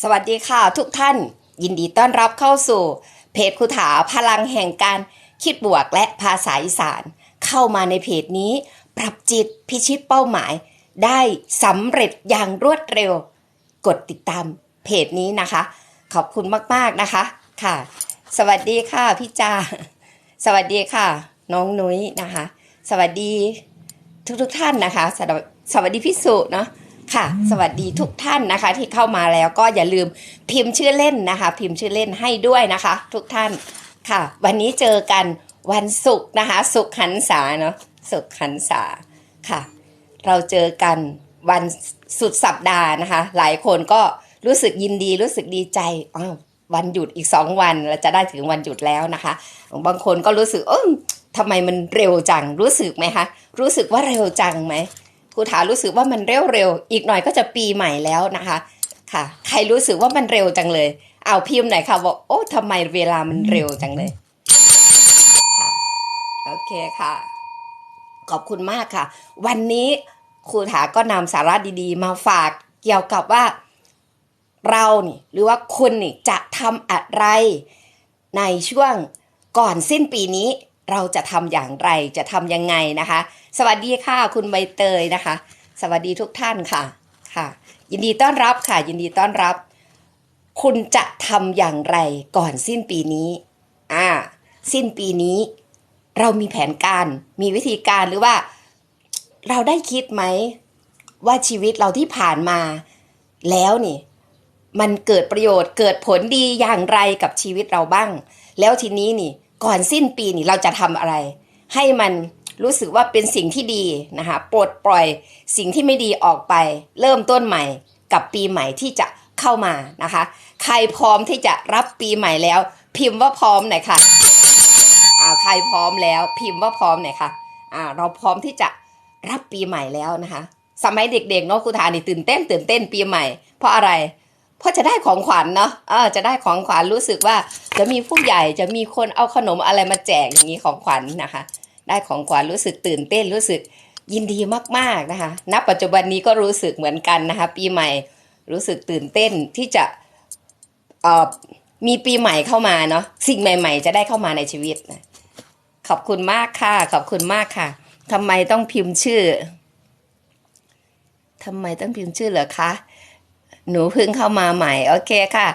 สวัสดีค่ะทุกท่าน ยินดีต้อนรับเข้าสู่ เพจคุถาพลังแห่งการคิดบวกและภาษาอีสาน เข้ามาในเพจนี้ ปรับจิตพิชิตเป้าหมาย ได้สำเร็จอย่างรวดเร็ว กดติดตามเพจนี้นะคะ ขอบคุณมากๆนะคะค่ะ สวัสดีค่ะพี่จาสวัสดีค่ะ น้องนุ้ยนะคะ สวัสดีทุกทุกๆท่านนะคะสวัสสวัสดีพี่สุเนาะ ค่ะ สวัสดีทุกท่านนะคะ ที่เข้ามาแล้วก็อย่าลืมพิมพ์ชื่อเล่นนะคะ พิมพ์ชื่อเล่นให้ด้วยนะคะ ทุกท่านค่ะ วันนี้เจอกันวันศุกร์นะคะ ศุกร์หันษาเนาะศุกร์หันษาค่ะ เราเจอกันวันสุดสัปดาห์นะคะ หลายคนก็รู้สึกยินดีรู้สึกดีใจอ้าววันหยุดอีกสองวันเราจะได้ถึงวันหยุดแล้วนะคะ บางคนก็รู้สึกเออทำไมมันเร็วจังรู้สึกไหมคะ รู้สึกว่าเร็วจังไหม ครูถารู้สึกว่ามันเร็วเร็วๆ อีกหน่อยก็จะปีใหม่แล้วนะคะค่ะ ใครรู้สึกว่ามันเร็วจังเลย เอาพิมพ์หน่อยค่ะบอกโอ้ทำไมเวลามันเร็วจังเลยค่ะโอเคค่ะ ขอบคุณมากค่ะ วันนี้ครูถาก็นำสาระดีๆ มาฝากเกี่ยวกับว่าเรานี่หรือว่าคุณนี่จะทำอะไรในช่วงก่อนสิ้นปีนี้ เราจะทำอย่างไรจะทำยังไงนะคะ สวัสดีค่ะคุณใบเตยนะคะ สวัสดีทุกท่านค่ะค่ะ ยินดีต้อนรับค่ะ ยินดีต้อนรับ คุณจะทำอย่างไรก่อนสิ้นปีนี้อ่าสิ้นปีนี้ เรามีแผนการมีวิธีการหรือว่า เราได้คิดไหมว่าชีวิตเราที่ผ่านมาแล้วนี่ มันเกิดประโยชน์เกิดผลดีอย่างไรกับชีวิตเราบ้าง แล้วทีนี้นี่ ก่อนสิ้นปีนี่เราจะทำอะไร ให้มันรู้สึกว่าเป็นสิ่งที่ดีนะคะปลดปล่อยสิ่งที่ไม่ดีออกไป เริ่มต้นใหม่กับปีใหม่ที่จะเข้ามานะคะ ใครพร้อมที่จะรับปีใหม่แล้ว พิมพ์ว่าพร้อมหน่อยค่ะอ่าใครพร้อมแล้ว พิมพ์ว่าพร้อมหน่อยค่ะอ่าเราพร้อมที่จะรับปีใหม่แล้วนะคะ สมัยเด็กๆเนาะครูธานี่ตื่นเต้นตื่นเต้นปีใหม่ เพราะอะไร เพราะจะได้ของขวัญเนาะเออจะได้ของขวัญรู้สึกว่า จะมีผู้ใหญ่จะมีคนเอาขนมอะไรมาแจกอย่างนี้ของขวัญนะคะ ได้ของขวัญรู้สึกตื่นเต้นรู้สึกยินดีมากๆนะคะ ณ ปัจจุบันนี้ก็รู้สึกเหมือนกันนะคะ ปีใหม่รู้สึกตื่นเต้นที่จะเอ่อมีปีใหม่เข้ามาเนาะสิ่งใหม่ ๆ จะได้เข้ามาในชีวิตนะขอบคุณมากค่ะขอบคุณมากค่ะทำไมต้องพิมพ์ชื่อทำไมต้องพิมพ์ชื่อเหรอคะ หนูเพิ่งเข้ามาใหม่ โอเคค่ะ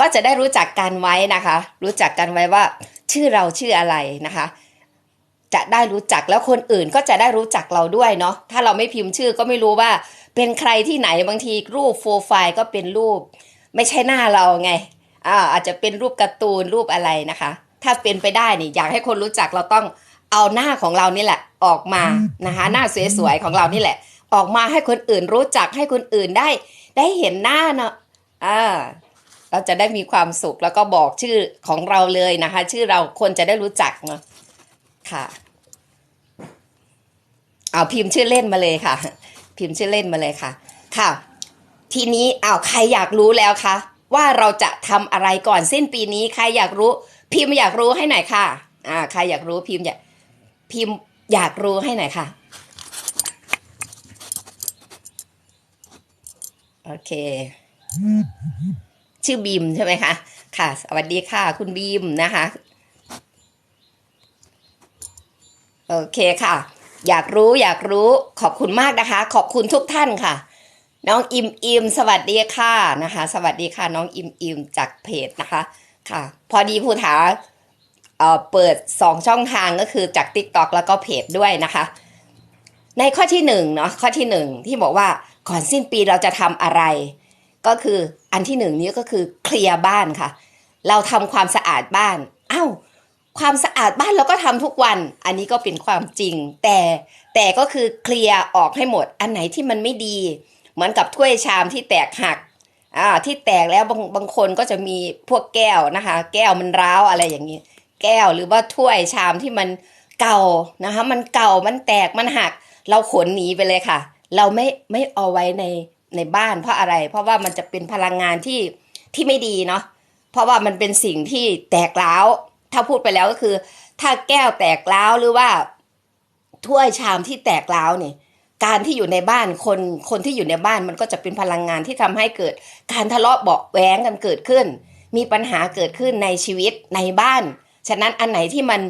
ก็จะได้รู้จักกันไว้นะคะ รู้จักกันไว้ว่าชื่อเราชื่ออะไรนะคะ จะได้รู้จักแล้วคนอื่นก็จะได้รู้จักเราด้วยเนาะถ้าเราไม่พิมพ์ชื่อก็ไม่รู้ว่า เป็นใครที่ไหนบางทีรูปโปรไฟล์ก็เป็นรูป ไม่ใช่หน้าเราไงอ่าอาจจะเป็นรูปการ์ตูนรูปอะไรนะคะ ถ้าเป็นไปได้นี่อยากให้คนรู้จักเราต้องเอาหน้าของเรานี่แหละออกมานะคะ หน้าสวยๆของเรานี่แหละ ออกมาให้คนอื่นรู้จักให้คนอื่นได้ ได้เห็นหน้าเนาะอ่าเราจะได้มีความสุขแล้วก็บอกชื่อของเราเลยนะคะ ชื่อเราคนจะได้รู้จักเนาะค่ะเอาพิมพ์ชื่อเล่นมาเลยค่ะ พิมพ์ชื่อเล่นมาเลยค่ะ ค่ะ ทีนี้อ้าวใครอยากรู้แล้วคะว่าเราจะทำอะไรก่อนสิ้นปีนี้ใครอยากรู้ พิมพ์อยากรู้ให้หน่อยค่ะ อ่า ใครอยากรู้พิมพ์อยากพิมพ์อยากรู้ให้หน่อยค่ะ โอเค ชื่อบีมใช่ไหมคะ ค่ะ สวัสดีค่ะ คุณบีมนะคะ โอเคค่ะ อยากรู้อยากรู้ขอบคุณมากนะคะ ขอบคุณทุกท่านค่ะ น้องอิมอิมสวัสดีค่ะนะคะ สวัสดีค่ะน้องอิมอิมจากเพจนะคะ ค่ะ พอดีผู้ถาเอ่อเปิดสองช่องทางก็คือจาก TikTok แล้วก็เพจด้วยนะคะ ในข้อที่หนึ่งเนาะข้อที่หนึ่งที่บอกว่า ก่อนสิ้นปีเราจะทำอะไร ก็คืออันที่หนึ่งนี้ก็คือเคลียร์บ้านค่ะ เราทำความสะอาดบ้านอ้าวความสะอาดบ้านเราก็ทำทุกวัน อันนี้ก็เป็นความจริง แต่แต่ก็คือเคลียร์ออกให้หมด อันไหนที่มันไม่ดี เหมือนกับถ้วยชามที่แตกหักอ่าที่แตกแล้วบางบางคนก็จะมีพวกแก้วนะคะ แก้วมันร้าวอะไรอย่างนี้ แก้วหรือว่าถ้วยชามที่มันเก่านะคะ มันเก่ามันแตกมันหัก เราขนหนีไปเลยค่ะ เราไม่ไม่เอาไว้ในในบ้านเพราะอะไร เพราะว่ามันจะเป็นพลังงานที่ที่ไม่ดีเนาะเพราะว่ามันเป็นสิ่งที่แตกร้าวถ้าพูดไปแล้วก็คือ ถ้าแก้วแตกร้าวหรือว่าถ้วยชามที่แตกร้าวเนี่ยการที่อยู่ในบ้านคนคนที่อยู่ในบ้านมันก็จะเป็นพลังงานที่ทำให้เกิด การทะเลาะเบาะแว้งกันเกิดขึ้น มีปัญหาเกิดขึ้นในชีวิตในบ้าน ฉะนั้นอันไหนที่มัน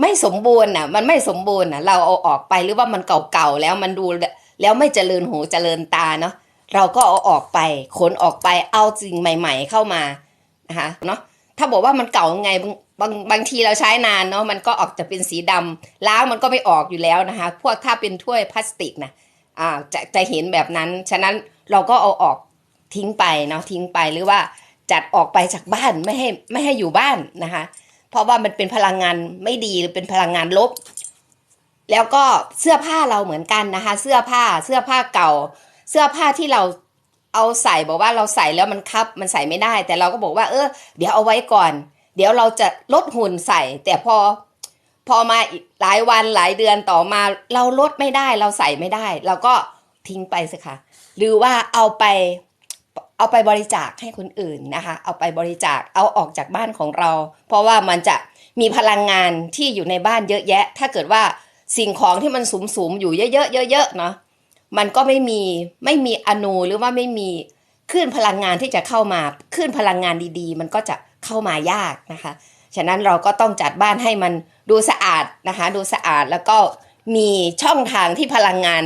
ไม่สมบูรณ์น่ะ มันไม่สมบูรณ์น่ะ เราเอาออกไปหรือว่ามันเก่าๆแล้วมันดู แล้วไม่เจริญหูเจริญตาเนาะเราก็เอาออกไปขนออกไปเอาสิ่งใหม่ ๆ เข้ามานะคะเนาะถ้าบอกว่ามันเก่ายังไงบางบางบางทีเราใช้นานเนาะมันก็ออกจะเป็นสีดำล้างมันก็ไม่ออกอยู่แล้วนะคะ พวกถ้าเป็นถ้วยพลาสติกนะอ่าจะจะเห็นแบบนั้น ฉะนั้นเราก็เอาออกทิ้งไปเนาะทิ้งไปหรือว่าจัดออกไปจากบ้านไม่ให้ไม่ให้อยู่บ้านนะคะ เพราะว่ามันเป็นพลังงานไม่ดีหรือเป็นพลังงานลบ แล้วก็เสื้อผ้าเราเหมือนกันนะคะ เสื้อผ้าเสื้อผ้าเก่า เสื้อผ้าที่เราเอาใส่บอกว่าเราใส่แล้วมันคับมันใส่ไม่ได้ แต่เราก็บอกว่า เออ เดี๋ยวเอาไว้ก่อน เดี๋ยวเราจะลดหุ่นใส่ แต่พอ พอมาหลายวันหลายเดือนต่อมา เราลดไม่ได้ เราใส่ไม่ได้ เราก็ทิ้งไปสิคะหรือว่าเอาไปเอาไปบริจาคให้คนอื่นนะคะ เอาไปบริจาคเอาออกจากบ้านของเรา เพราะว่ามันจะมีพลังงานที่อยู่ในบ้านเยอะแยะ ถ้าเกิดว่า สิ่งของที่มันสุมๆอยู่เยอะๆเยอะๆเนาะมันก็ไม่มีไม่มีอนูหรือว่าไม่มีคลื่นพลังงานที่จะเข้ามาคลื่นพลังงานดีๆ มันก็จะเข้ามายากนะคะ ฉะนั้นเราก็ต้องจัดบ้านให้มันดูสะอาดนะคะ ดูสะอาดแล้วก็มีช่องทางที่พลังงาน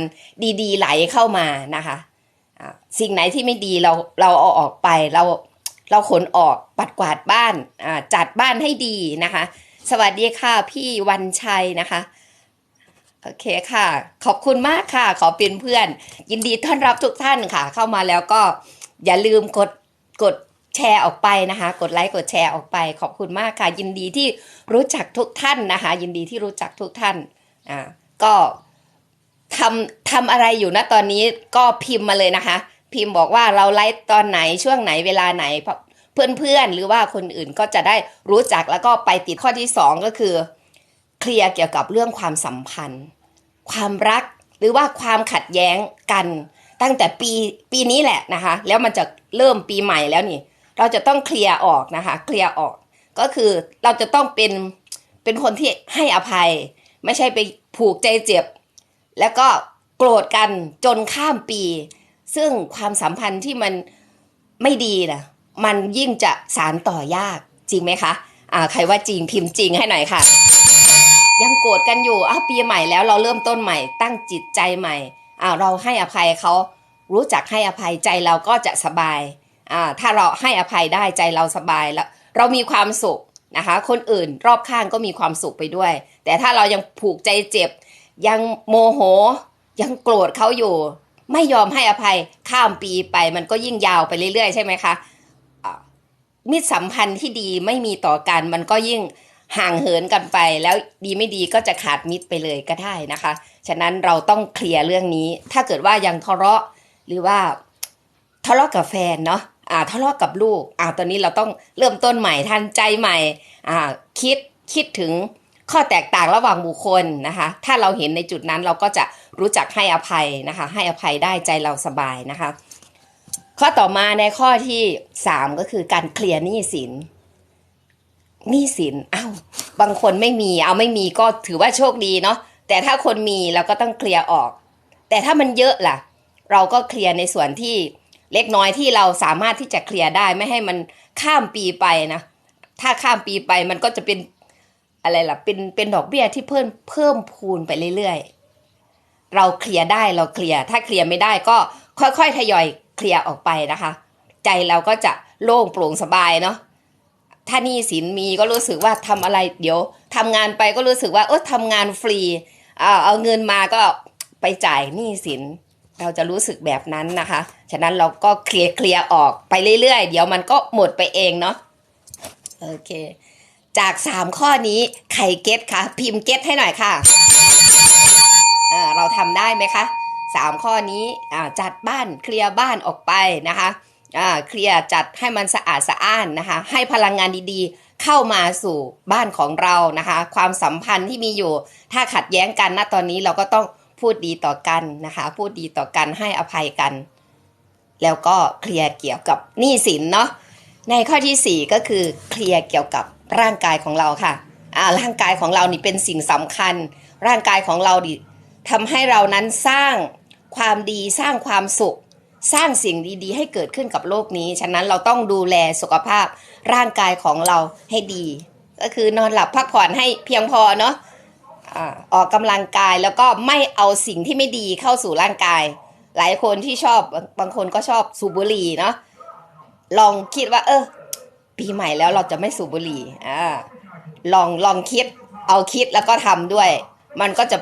ดีๆ ไหลเข้ามานะคะสิ่งไหนที่ไม่ดีเราเราเอาออกไปเราเราขนออกปัดกวาดบ้านจัดบ้านให้ดีนะคะ สวัสดีค่ะพี่วันชัยนะคะ โอเคค่ะ ขอบคุณมากค่ะ ขอเป็นเพื่อน ยินดีต้อนรับทุกท่านค่ะ เข้ามาแล้วก็อย่าลืมกดกดแชร์ออกไปนะคะ กดไลค์กดแชร์ออกไป ขอบคุณมากค่ะ ยินดีที่รู้จักทุกท่านนะคะ ยินดีที่รู้จักทุกท่านอ่าก็ทำทำอะไรอยู่นะตอนนี้ก็พิมพ์มาเลยนะคะ พิมพ์บอกว่าเราไลฟ์ตอนไหนช่วงไหนเวลาไหนเพราะเพื่อนๆหรือว่าคนอื่นก็จะได้รู้จักแล้วก็ไปติดข้อที่สองก็คือ เคลียร์เกี่ยวกับเรื่องความสัมพันธ์ ความรักหรือว่าความขัดแย้งกัน ตั้งแต่ปีปีนี้แหละนะคะ แล้วมันจะเริ่มปีใหม่แล้วนี่ เราจะต้องเคลียร์ออกนะคะ เคลียร์ออก ก็คือเราจะต้องเป็นเป็นคนที่ให้อภัย ไม่ใช่ไปผูกใจเจ็บ แล้วก็โกรธกันจนข้ามปี ซึ่งความสัมพันธ์ที่มันไม่ดีนะมันยิ่งจะสารต่อยากจริงไหมคะอ่าใครว่าจริงพิมพ์จริงให้หน่อยค่ะ ยังโกรธกันอยู่อ้าวปีใหม่แล้วเราเริ่มต้นใหม่ ตั้งจิตใจใหม่อ้าวเราให้อภัยเขารู้จักให้อภัยใจเราก็จะสบายอ่าถ้าเราให้อภัยได้ใจเราสบายแล้ว เรามีความสุขนะคะ คนอื่นรอบข้างก็มีความสุขไปด้วย แต่ถ้าเรายังผูกใจเจ็บ ยังโมโห ยังโกรธเขาอยู่ ไม่ยอมให้อภัยข้ามปีไป มันก็ยิ่งยาวไปเรื่อยๆ ใช่ไหมคะมิตรสัมพันธ์ที่ดีไม่มีต่อกันมันก็ยิ่ง ห่างเหินกันไปแล้วดีไม่ดีก็จะขาดมิตรไปเลยก็ได้นะคะ ฉะนั้นเราต้องเคลียร์เรื่องนี้ ถ้าเกิดว่ายังทะเลาะหรือว่าทะเลาะกับแฟนเนาะอ่าทะเลาะกับลูกอ่าตอนนี้เราต้องเริ่มต้นใหม่ทันใจใหม่อ่าคิดคิดถึงข้อแตกต่างระหว่างบุคคลนะคะ ถ้าเราเห็นในจุดนั้นเราก็จะรู้จักให้อภัยนะคะ ให้อภัยได้ใจเราสบายนะคะ ข้อต่อมาในข้อที่สามก็คือการเคลียร์หนี้สิน หนี้สินอ้าวบางคนไม่มีเอาไม่มีก็ถือว่าโชคดีเนาะแต่ถ้าคนมีเราก็ต้องเคลียร์ออก แต่ถ้ามันเยอะล่ะ เราก็เคลียร์ในส่วนที่เล็กน้อยที่เราสามารถที่จะเคลียร์ได้ไม่ให้มันข้ามปีไปนะถ้าข้ามปีไปมันก็จะเป็นอะไรล่ะเป็นเป็นดอกเบี้ยที่เพิ่มเพิ่มพูนไปเรื่อยๆ เราเคลียร์ได้เราเคลียร์ถ้าเคลียร์ไม่ได้ก็ค่อยๆทยอยเคลียร์ออกไปนะคะ ใจเราก็จะโล่งโปร่งสบายเนาะ ถ้าหนี้สินมีก็รู้สึกว่าทำอะไรเดี๋ยวทำงานไปก็รู้สึกว่าเออทำงานฟรีเอาเอาเงินมาก็ไปจ่ายหนี้สิน เราจะรู้สึกแบบนั้นนะคะ ฉะนั้นเราก็เคลียร์เคลียร์ออกไปเรื่อยๆ เดี๋ยวมันก็หมดไปเองเนาะโอเค จากสามข้อนี้ใครเก็ตคะพิมพ์เก็ตให้หน่อยค่ะอ่าเราทำได้ไหมคะสามข้อนี้จัดบ้านเคลียร์บ้านออกไปนะคะ อ่าเคลียร์จัดให้มันสะอาดสะอ้านนะคะ ให้พลังงานดีๆ เข้ามาสู่บ้านของเรานะคะ ความสัมพันธ์ที่มีอยู่ ถ้าขัดแย้งกันณตอนนี้เราก็ต้องพูดดีต่อกันนะคะ พูดดีต่อกันให้อภัยกัน แล้วก็เคลียร์เกี่ยวกับหนี้สินเนาะในข้อที่ 4 ก็คือเคลียร์เกี่ยวกับร่างกายของเราค่ะอ่าร่างกายของเรานี่เป็นสิ่งสำคัญ ร่างกายของเราดิทำให้เรานั้นสร้างความดีสร้างความสุข สร้างสิ่งดีๆ ให้เกิดขึ้นกับโลกนี้ ฉะนั้นเราต้องดูแลสุขภาพร่างกายของเราให้ดี ก็คือนอนหลับพักผ่อนให้เพียงพอเนาะอออกกำลังกายแล้วก็ไม่เอาสิ่งที่ไม่ดีเข้าสู่ร่างกาย หลายคนที่ชอบบางบางคนก็ชอบสูบบุหรี่เนาะลองคิดว่า เออ ปีใหม่แล้วเราจะไม่สูบบุหรี่อ่าลองลองคิดเอาคิดแล้วก็ทำด้วย มันก็จะ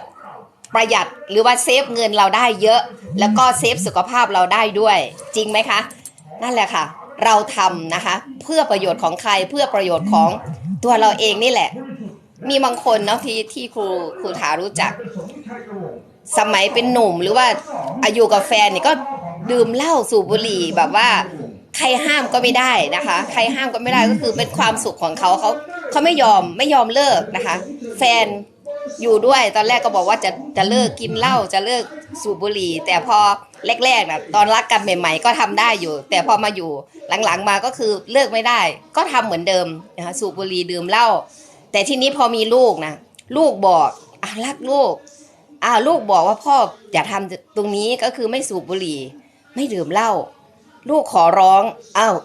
ประหยัดหรือว่าเซฟเงินเราได้เยอะ แล้วก็เซฟสุขภาพเราได้ด้วย จริงไหมคะ นั่นแหละค่ะ เราทำนะคะ เพื่อประโยชน์ของใครเพื่อประโยชน์ของตัวเราเองนี่แหละ มีบางคนเนาะที่ที่ครูครูถารู้จัก สมัยเป็นหนุ่มหรือว่าอายุกับแฟนเนี่ยก็ดื่มเหล้าสูบบุหรี่แบบว่าใครห้ามก็ไม่ได้นะคะ ใครห้ามก็ไม่ได้ก็คือเป็นความสุขของเขาเขาเขาไม่ยอมไม่ยอมเลิกนะคะ แฟน อยู่ด้วยตอนแรกก็บอกว่าจะจะเลิกกินเหล้าจะเลิกสูบบุหรี่ แต่พอแรกๆนะตอนรักกันใหม่ ๆ ก็ทำได้อยู่ แต่พอมาอยู่หลังๆมาก็คือเลิกไม่ได้ ก็ทำเหมือนเดิมนะคะสูบบุหรี่ดื่มเหล้าแต่ทีนี้พอมีลูกนะลูกบอกอะรักลูกอ่าลูกบอกว่าพ่ออย่าทำตรงนี้ก็คือไม่สูบบุหรี่ ไม่ดื่มเหล้าลูกขอร้องอ้าว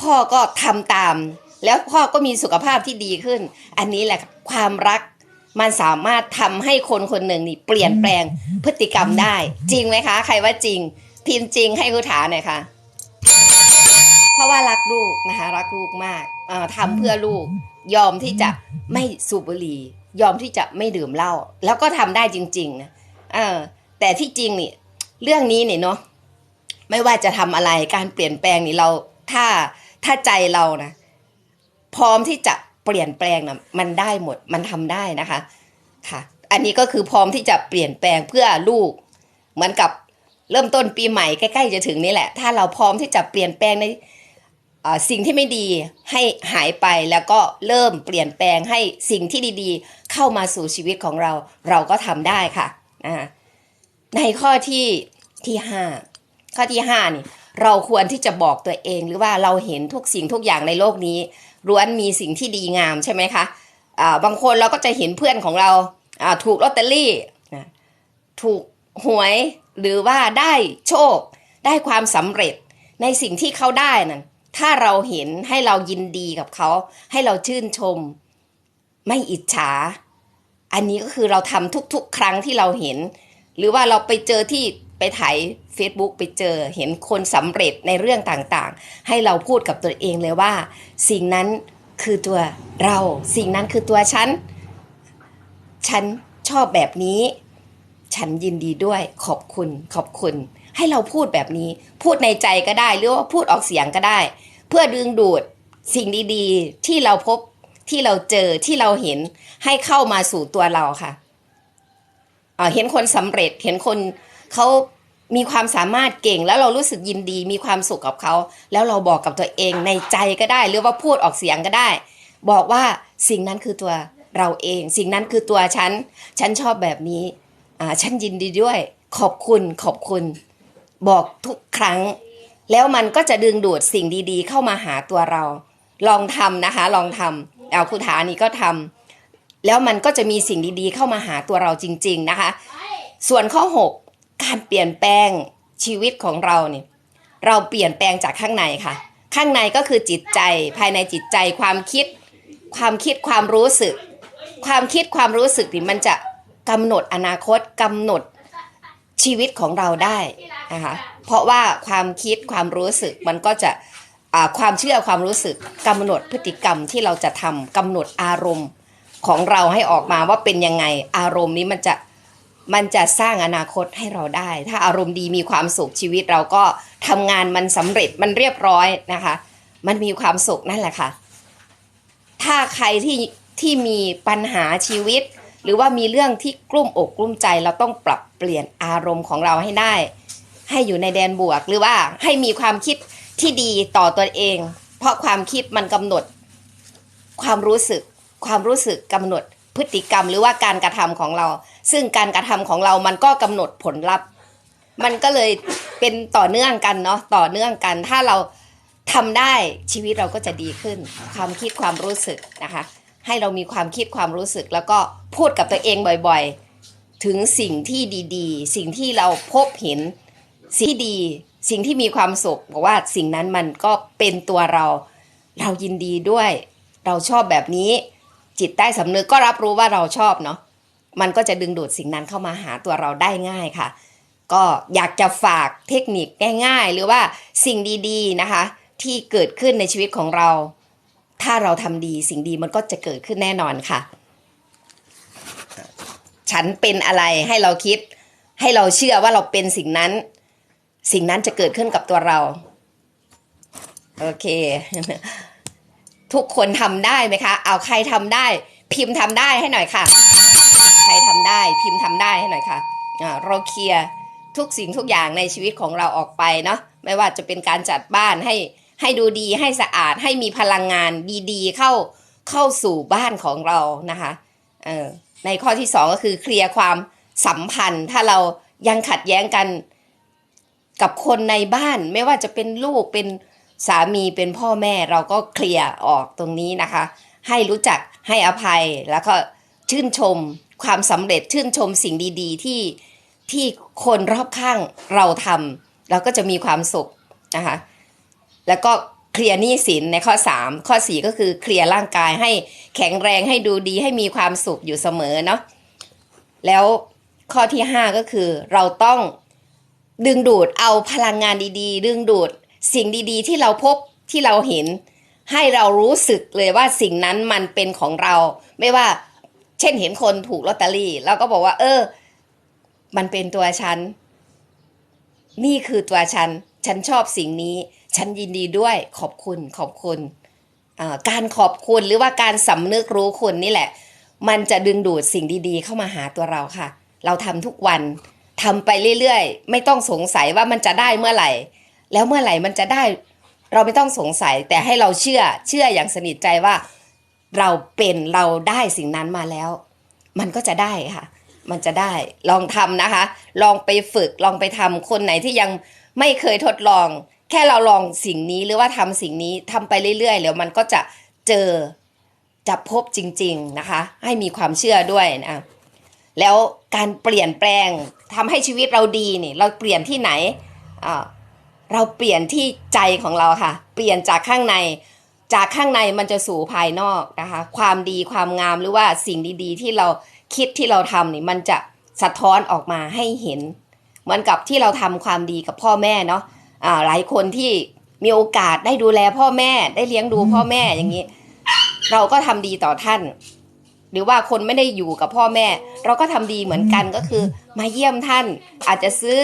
พ่อก็ทำตาม แล้วพ่อก็มีสุขภาพที่ดีขึ้น อันนี้แหละความรัก มันสามารถทำให้คนคนหนึ่งนี่เปลี่ยนแปลงพฤติกรรมได้ จริงไหมคะ ใครว่าจริง พิมพ์จริงให้คุณถาหน่อยค่ะ เพราะว่ารักลูกนะคะ รักลูกมากเอ่อทำเพื่อลูก ยอมที่จะไม่สูบบุหรี่ยอมที่จะไม่ดื่มเหล้าแล้วก็ทำได้จริงๆนะเออ แต่ที่จริงนี่เรื่องนี้เนี่ยเนาะไม่ว่าจะทำอะไรการเปลี่ยนแปลงนี่เราถ้าถ้าใจเรานะพร้อมที่จะ เปลี่ยนแปลงนะมันได้หมดมันทำได้นะคะค่ะ อันนี้ก็คือพร้อมที่จะเปลี่ยนแปลงเพื่อลูก เหมือนกับเริ่มต้นปีใหม่ใกล้ๆจะถึงนี่แหละ ถ้าเราพร้อมที่จะเปลี่ยนแปลงในสิ่งที่ไม่ดีให้หายไปแล้วก็เริ่มเปลี่ยนแปลงให้สิ่งที่ดีๆ เข้ามาสู่ชีวิตของเรา เราก็ทำได้ค่ะในข้อที่ที่ห้าข้อที่ห้านี่ เราควรที่จะบอกตัวเองหรือว่าเราเห็นทุกสิ่งทุกอย่างในโลกนี้ล้วนมีสิ่งที่ดีงามใช่ไหมคะอ่าบางคนเราก็จะเห็นเพื่อนของเราถูกลอตเตอรี่นะถูกหวยหรือว่าได้โชค ได้ความสำเร็จในสิ่งที่เขาได้นั่นถ้าเราเห็นให้เรายินดีกับเขา ให้เราชื่นชม ไม่อิจฉา อันนี้ก็คือเราทำทุกๆ ครั้งที่เราเห็น หรือว่าเราไปเจอที่ไปถ่าย Facebook ไปเจอเห็นคนสำเร็จในเรื่องต่างๆ ให้เราพูดกับตัวเองเลยว่า สิ่งนั้นคือตัวเรา สิ่งนั้นคือตัวฉัน ฉันชอบแบบนี้ ฉันยินดีด้วยขอบคุณขอบคุณ ให้เราพูดแบบนี้ พูดในใจก็ได้ หรือว่าพูดออกเสียงก็ได้ เพื่อดึงดูดสิ่งดีๆ ที่เราพบที่เราเจอที่เราเห็นให้เข้ามาสู่ตัวเราค่ะเเห็นคนสำเร็จเห็นคนเขา มีความสามารถเก่งแล้วเรารู้สึกยินดีมีความสุขกับเขา แล้วเราบอกกับตัวเองในใจก็ได้ หรือว่าพูดออกเสียงก็ได้ บอกว่าสิ่งนั้นคือตัวเราเอง สิ่งนั้นคือตัวฉัน ฉันชอบแบบนี้อ่าฉันยินดีด้วย ขอบคุณขอบคุณ บอกทุกครั้ง แล้วมันก็จะดึงดูดสิ่งดีๆ เข้ามาหาตัวเรา ลองทำนะคะ ลองทำเอาคุณฐานี่ก็ทำแล้วมันก็จะมีสิ่งดีๆ เข้ามาหาตัวเราจริง ๆนะคะ ส่วนข้อ 6 การเปลี่ยนแปลงชีวิตของเราเนี่ยเราเปลี่ยนแปลงจากข้างในค่ะ ข้างในก็คือจิตใจภายในจิตใจความคิด ความคิดความรู้สึก ความคิดความรู้สึกนี่มันจะกำหนดอนาคตกำหนดชีวิตของเราได้นะคะเพราะว่าความคิดความรู้สึกมันก็จะความเชื่อความรู้สึกกำหนดพฤติกรรมที่เราจะทำกำหนดอารมณ์ของเราให้ออกมาว่าเป็นยังไงอารมณ์นี้มันจะ มันจะสร้างอนาคตให้เราได้ ถ้าอารมณ์ดีมีความสุขชีวิตเราก็ทำงานมันสำเร็จมันเรียบร้อยนะคะ มันมีความสุขนั่นแหละค่ะ ถ้าใครที่ที่มีปัญหาชีวิต หรือว่ามีเรื่องที่กลุ้มอกกลุ้มใจ เราต้องปรับเปลี่ยนอารมณ์ของเราให้ได้ ให้อยู่ในแดนบวก หรือว่าให้มีความคิดที่ดีต่อตัวเอง เพราะความคิดมันกำหนด ความรู้สึก ความรู้สึกกำหนดพฤติกรรม หรือว่าการกระทำของเรา ซึ่งการกระทำของเรามันก็กำหนดผลลัพธ์ มันก็เลยเป็นต่อเนื่องกันเนาะต่อเนื่องกันถ้าเราทำได้ชีวิตเราก็จะดีขึ้น ความคิดความรู้สึกนะคะ ให้เรามีความคิดความรู้สึก แล้วก็พูดกับตัวเองบ่อยๆ ถึงสิ่งที่ดีๆ สิ่งที่เราพบเห็นสิ่งที่ดี สิ่งที่มีความสุขบอกว่าสิ่งนั้นมันก็เป็นตัวเรา เรายินดีด้วย เราชอบแบบนี้ จิตใต้สำนึกก็รับรู้ว่าเราชอบเนาะ มันก็จะดึงดูดสิ่งนั้นเข้ามาหาตัวเราได้ง่ายค่ะ ก็อยากจะฝากเทคนิคง่ายๆ หรือว่าสิ่งดีๆนะคะ ที่เกิดขึ้นในชีวิตของเรา ถ้าเราทำดีสิ่งดีมันก็จะเกิดขึ้นแน่นอนค่ะ ฉันเป็นอะไรให้เราคิด ให้เราเชื่อว่าเราเป็นสิ่งนั้น สิ่งนั้นจะเกิดขึ้นกับตัวเรา โอเค ทุกคนทำได้ไหมคะ เอาใครทำได้ พิมพ์ทำได้ให้หน่อยค่ะ รทำได้พิมพ์ทำได้ให้หน่อยค่ะเราเคลียร์ทุกสิ่งทุกอย่างในชีวิตของเราออกไปเนาะไม่ว่าจะเป็นการจัดบ้านให้ให้ดูดีให้สะอาดให้มีพลังงานดีๆ เข้าเข้าสู่บ้านของเรานะคะเออในข้อที่สองก็คือเคลียร์ความสัมพันธ์ ถ้าเรายังขัดแย้งกันกับคนในบ้านไม่ว่าจะเป็นลูกเป็นสามีเป็นพ่อแม่เราก็เคลียร์ออกตรงนี้นะคะ ให้รู้จักให้อภัยแล้วก็ชื่นชม ความสำเร็จชื่นชมสิ่งดี ๆ ที่ที่คนรอบข้างเราทำเราก็จะมีความสุขนะคะแล้วก็เคลียร์หนี้สินในข้อ 3 ข้อ 4 ก็คือเคลียร์ร่างกายให้แข็งแรงให้ดูดีให้มีความสุขอยู่เสมอเนาะแล้วข้อที่ 5 ก็คือเราต้องดึงดูดเอาพลังงานดีๆ ดึงดูดสิ่งดีๆ ที่เราพบที่เราเห็น ให้เรารู้สึกเลยว่าสิ่งนั้นมันเป็นของเรา ไม่ว่า เช่นเห็นคนถูกลอตเตอรี่เราก็บอกว่า เออ มันเป็นตัวฉัน นี่คือตัวฉัน ฉันชอบสิ่งนี้ ฉันยินดีด้วยขอบคุณขอบคุณ การขอบคุณหรือว่าการสำนึกรู้คุณนี่แหละ มันจะดึงดูดสิ่งดีๆ เข้ามาหาตัวเราค่ะ เราทำทุกวันทำไปเรื่อยๆ ไม่ต้องสงสัยว่ามันจะได้เมื่อไหร่ แล้วเมื่อไหร่มันจะได้ เราไม่ต้องสงสัยแต่ให้เราเชื่อเชื่ออย่างสนิทใจว่า เราเป็นเราได้สิ่งนั้นมาแล้ว มันก็จะได้ค่ะ มันจะได้ลองทำนะคะ ลองไปฝึกลองไปทำคนไหนที่ยังไม่เคยทดลอง แค่เราลองสิ่งนี้หรือว่าทำสิ่งนี้ทำไปเรื่อยๆแล้วมันก็จะเจอจะพบจริง ๆนะคะ ให้มีความเชื่อด้วยนะแล้วการเปลี่ยนแปลงทำให้ชีวิตเราดีนี่ เราเปลี่ยนที่ไหนเราเปลี่ยนที่ใจของเราค่ะ เปลี่ยนจากข้างใน จากข้างในมันจะสู่ภายนอกนะคะ ความดีความงามหรือว่าสิ่งดีๆ ที่เราคิดที่เราทำนี่มันจะสะท้อนออกมาให้เห็น เหมือนกับที่เราทำความดีกับพ่อแม่เนาะอ่าหลายคนที่มีโอกาสได้ดูแลพ่อแม่ได้เลี้ยงดูพ่อแม่อย่างนี้ เราก็ทำดีต่อท่าน หรือว่าคนไม่ได้อยู่กับพ่อแม่ เราก็ทำดีเหมือนกันก็คือ มาเยี่ยมท่าน อาจจะซื้อ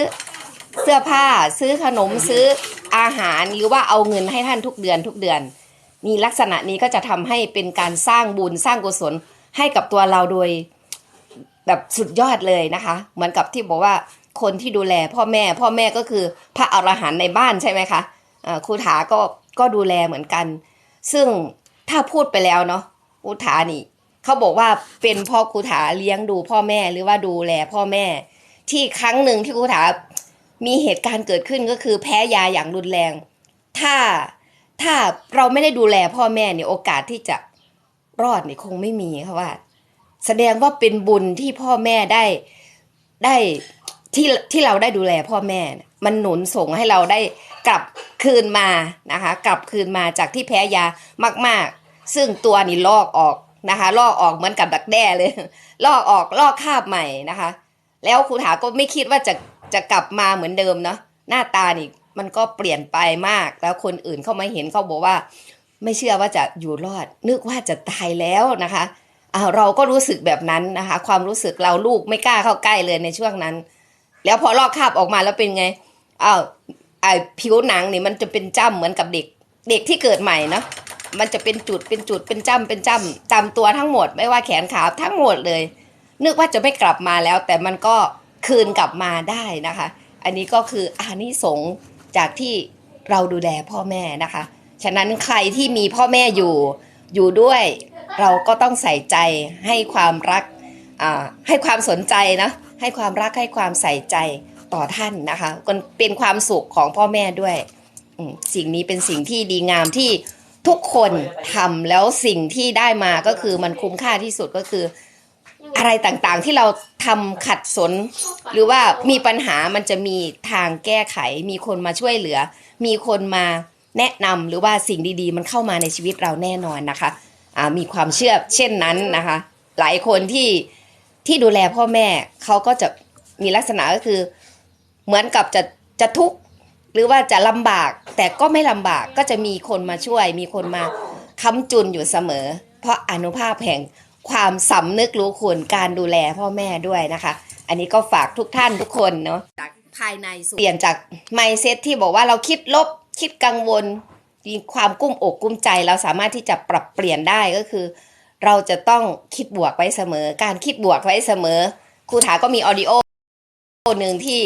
เสื้อผ้า ซื้อขนมซื้ออาหารหรือว่าเอาเงินให้ท่านทุกเดือนทุกเดือน นี่ลักษณะนี้ก็จะทำให้เป็นการสร้างบุญสร้างกุศลให้กับตัวเราโดยแบบสุดยอดเลยนะคะ เหมือนกับที่บอกว่าคนที่ดูแลพ่อแม่ พ่อแม่ก็คือพระอรหันต์ในบ้านใช่ไหมคะอ่าครูถาก็ก็ดูแลเหมือนกัน ซึ่งถ้าพูดไปแล้วเนาะครูถานี่เขาบอกว่าเป็นพ่อครูถาเลี้ยงดูพ่อแม่หรือว่าดูแลพ่อแม่ ที่ครั้งหนึ่งที่ครูถามีเหตุการณ์เกิดขึ้นก็คือแพ้ยาอย่างรุนแรง ถ้า ถ้าเราไม่ได้ดูแลพ่อแม่เนี่ยโอกาสที่จะรอดเนี่ยคงไม่มีค่ะว่า แสดงว่าเป็นบุญที่พ่อแม่ได้ได้ที่ที่เราได้ดูแลพ่อแม่ มันหนุนส่งให้เราได้กลับคืนมานะคะ กลับคืนมาจากที่แพ้ยามาก ๆ ซึ่งตัวนี่ลอกออกนะคะ ลอกออกเหมือนกับดักแด้เลย ลอกออกลอกคาบใหม่นะคะ แล้วครูถาก็ไม่คิดว่าจะจะกลับมาเหมือนเดิมเนาะหน้าตานี่ มันก็เปลี่ยนไปมาก แล้วคนอื่นเข้ามาเห็นเขาบอกว่า ไม่เชื่อว่าจะอยู่รอด นึกว่าจะตายแล้วนะคะเราก็รู้สึกแบบนั้นนะคะ ความรู้สึกเราลูกไม่กล้าเข้าใกล้เลยในช่วงนั้น แล้วพอลอกคราบออกมาแล้วเป็นไงอ้าวไอผิวหนังนี่มันจะเป็นจ้ำเหมือนกับเด็ก เด็กที่เกิดใหม่เนาะมันจะเป็นจุดเป็นจุดเป็นจ้ำเป็นจ้ำจำตัวทั้งหมด ไม่ว่าแขนขาทั้งหมดเลย นึกว่าจะไม่กลับมาแล้ว แต่มันก็คืนกลับมาได้นะคะ อันนี้ก็คืออานิสงส์ จากที่เราดูแลพ่อแม่นะคะ ฉะนั้นใครที่มีพ่อแม่อยู่อยู่ด้วย เราก็ต้องใส่ใจให้ความรักให้ความสนใจนะให้ความรักให้ความใส่ใจต่อท่านนะคะเป็นความสุขของพ่อแม่ด้วย สิ่งนี้เป็นสิ่งที่ดีงามที่ทุกคนทำแล้วสิ่งที่ได้มาก็คือมันคุ้มค่าที่สุดก็คือ อะไรต่างๆที่เราทำขัดสน หรือว่ามีปัญหามันจะมีทางแก้ไข มีคนมาช่วยเหลือ มีคนมาแนะนำหรือว่าสิ่งดีๆ มันเข้ามาในชีวิตเราแน่นอนนะคะอ่ามีความเชื่อเช่นนั้นนะคะ หลายคนที่ที่ดูแลพ่อแม่เขาก็จะมีลักษณะก็คือ เหมือนกับจะจะทุกข์หรือว่าจะลำบาก แต่ก็ไม่ลำบากก็จะมีคนมาช่วย มีคนมาค้ำจุนอยู่เสมอ เพราะอนุภาพแห่ง ความสำนึกรู้คุณการดูแลพ่อแม่ด้วยนะคะ อันนี้ก็ฝากทุกท่านทุกคนเนาะจากภายในสู่เปลี่ยนจากไมเซ็ตที่บอกว่าเราคิดลบคิดกังวลมีความกุ้มอกกุ้มใจเราสามารถที่จะปรับเปลี่ยนได้ก็คือ เราจะต้องคิดบวกไว้เสมอ การคิดบวกไว้เสมอครูถาก็มีออดิโอหนึ่งที่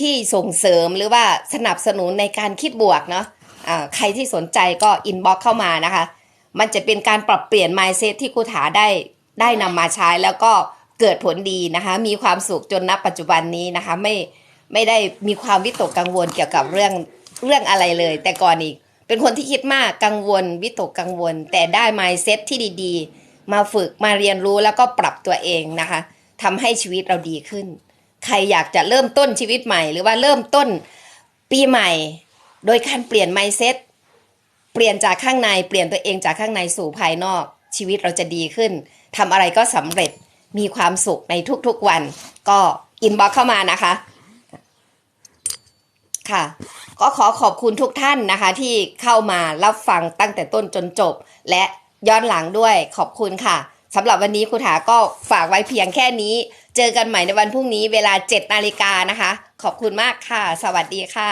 ที่ส่งเสริมหรือว่าสนับสนุนในการคิดบวกเนาะอ่าใครที่สนใจก็อินบ็อกเข้ามานะคะ มันจะเป็นการปรับเปลี่ยน mindset ที่ครูถาได้ได้นำมาใช้แล้วก็เกิดผลดีนะคะ มีความสุขจนณปัจจุบันนี้นะคะ ไม่ไม่ได้มีความวิตกกังวลเกี่ยวกับเรื่องเรื่องอะไรเลย แต่ก่อนอีก เป็นคนที่คิดมากกังวล วิตกกังวล แต่ได้ mindset ที่ดีๆ มาฝึกมาเรียนรู้แล้วก็ปรับตัวเองนะคะทำให้ชีวิตเราดีขึ้น ใครอยากจะเริ่มต้นชีวิตใหม่ หรือว่าเริ่มต้นปีใหม่ โดยการเปลี่ยน mindset เปลี่ยนจากข้างในเปลี่ยนตัวเองจากข้างในสู่ภายนอกชีวิตเราจะดีขึ้นทำอะไรก็สำเร็จมีความสุขในทุกๆวัน ก็อินบ็อกเข้ามานะคะ ค่ะ ก็ขอขอบคุณทุกท่านนะคะ ที่เข้ามารับฟังตั้งแต่ต้นจนจบ และย้อนหลังด้วยขอบคุณค่ะสำหรับวันนี้ครูถาก็ฝากไว้เพียงแค่นี้ เจอกันใหม่ในวันพรุ่งนี้เวลา7นาฬิกานะคะ ขอบคุณมากค่ะ สวัสดีค่ะ